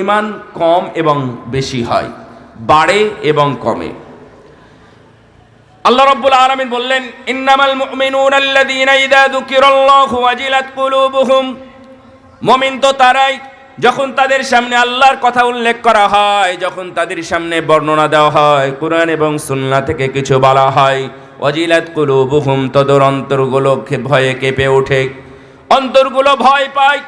ইমান কম এবং বেশি হয়, বাড়ে এবং কমে। আল্লাহ রাব্বুল আলামিন বললেন, ইন্নামাল মুমিনুনা আল্লাযীনা ইযা যুকিরাল্লাহু ওয়াজিলাত কুলুবুহুম। মুমিন তো তারাই, যখন তাদের সামনে আল্লাহর কথা উল্লেখ করা হয়, যখন তাদের সামনে বর্ণনা দেওয়া হয়, কোরআন এবং সুন্নাহ থেকে কিছু বলা হয়, ওয়াজিলাত কুলুবুহুম, তদর অন্তরগুলো ভয়ে কেঁপে ওঠে। অন্তরগুলো ভয় পায়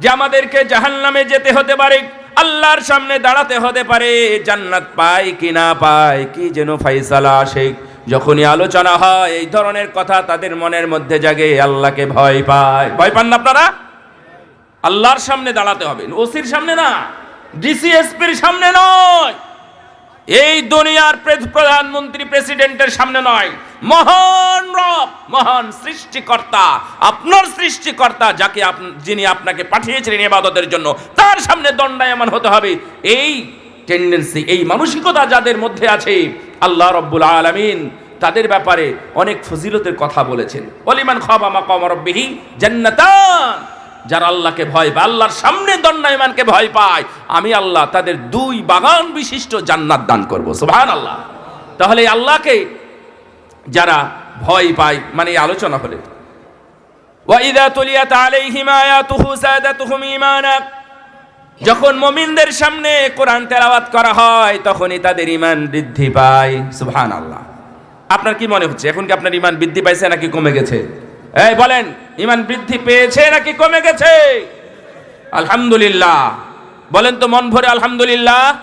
যে আমাদেরকে জাহান্নামে যেতে হতে পারে, আল্লাহর সামনে দাঁড়াতে হতে পারে, জান্নাত পায় কি না পায়, কি যেন ফাইসালা আসে। যখনই আলোচনা হয়, এই ধরনের কথা তাদের মনের মধ্যে জাগে, আল্লাহকে ভয় পায়। ভয় পান না আপনারা? আল্লাহর সামনে দাঁড়াতে হবে। ওসির সামনে না ডিসি ডিসিএসপির সামনে নয়। এই দুনিয়ার প্রধানমন্ত্রী প্রেসিডেন্টের সামনে নয়, মহান রব, মহান সৃষ্টিকর্তা, আপনার সৃষ্টিকর্তা যাকে যিনি আপনাকে পাঠিয়েছিলেন ইবাদতের জন্য, তার সামনে দণ্ডায়মান হতে হবে। এই টেন্ডেন্সি এই মানসিকতা যাদের মধ্যে আছে, আল্লাহ রব্বুল আলামিন তাদের ব্যাপারে অনেক ফজিলতের কথা বলেছেন। অলিমান খাবা মাকাম রব্বিহি জান্নাতান। যারা আল্লাহকে ভয় পায়, আল্লাহর সামনে দণ্ডায়মানকে ভয় পায়, আমি আল্লাহ তাদের দুই বাগান বিশিষ্ট জান্নাত দান করব সুবহান আল্লাহ তাহলে আল্লাহকে যারা ভয় পায় মানে আলোচনা হলে। ওয়াইদা তুলিয়াত আলাইহিম আয়াতুহু সাদাতুহুম ঈমানা। যখন মুমিনদের সামনে কোরআন তেলাওয়াত করা হয়, তখনই তাদের ঈমান বৃদ্ধি পায়, সুবহানাল্লাহ। আপনার কি মনে হচ্ছে? এখন কি আপনার ঈমান বৃদ্ধি পাইছে নাকি কমে গেছে? এই বলেন ইমান বৃদ্ধি পেয়েছে নাকি কমে গেছে? আলহামদুলিল্লাহ। বলেন তো মন ভরে আলহামদুলিল্লাহ।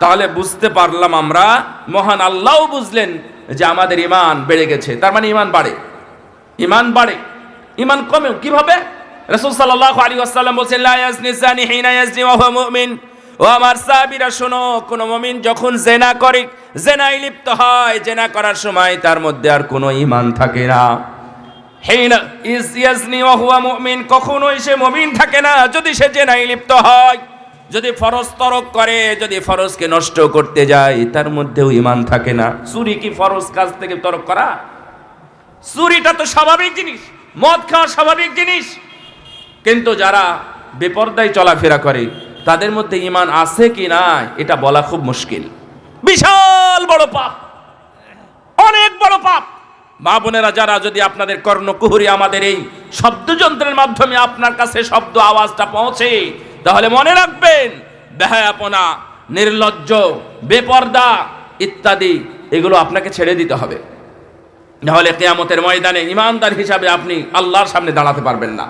তাহলে বুঝতে পারলাম আমরা, মহান আল্লাহও বুঝলেন যে আমাদের ইমান বেড়ে গেছে। তার মানে ইমান বাড়ে। ইমান বাড়ে। ইমান কমে। কীভাবে? রাসূল সাল্লাল্লাহু আলাইহি ওয়াসাল্লাম বলেছেন ও আমার সাহাবীরা, শোনো, কোন মুমিন যখন জেনা করে, জেনায় লিপ্ত হয়, জেনা করার সময় তার মধ্যে আর কোনো ইমান থাকে না। কখনোই সে মুমিন থাকে না, যদি সে জেনায় লিপ্ত হয়। যদি ফরজ তরক করে, যদি ফরজকে নষ্ট করতে যায়, তার মধ্যেও ইমান থাকে না। চুরি কি ফরজ কাজ থেকে তরক করা? চুরিটা তো স্বাভাবিক জিনিস, মদ খাওয়া স্বাভাবিক জিনিস। কিন্তু যারা বেপর্দায় চলাফেরা করে তাদের মধ্যে ইমান আছে কি না এটা বলা খুব মুশকিল। বিশাল বড় পাপ। অনেক বড় পাপ। মা বোনেরা, যারা যদি আপনাদের কর্ণকুহুরি আমাদের এই শব্দযন্ত্রের মাধ্যমে আপনার কাছে শব্দ আওয়াজটা পৌঁছে, তাহলে মনে রাখবেন, বেহায়াপনা, নির্লজ্জ, বেপর্দা ইত্যাদি, এগুলো আপনাকে ছেড়ে দিতে হবে। নাহলে কেয়ামতের ময়দানে ইমানদার হিসাবে আপনি আল্লাহর সামনে দাঁড়াতে পারবেন না।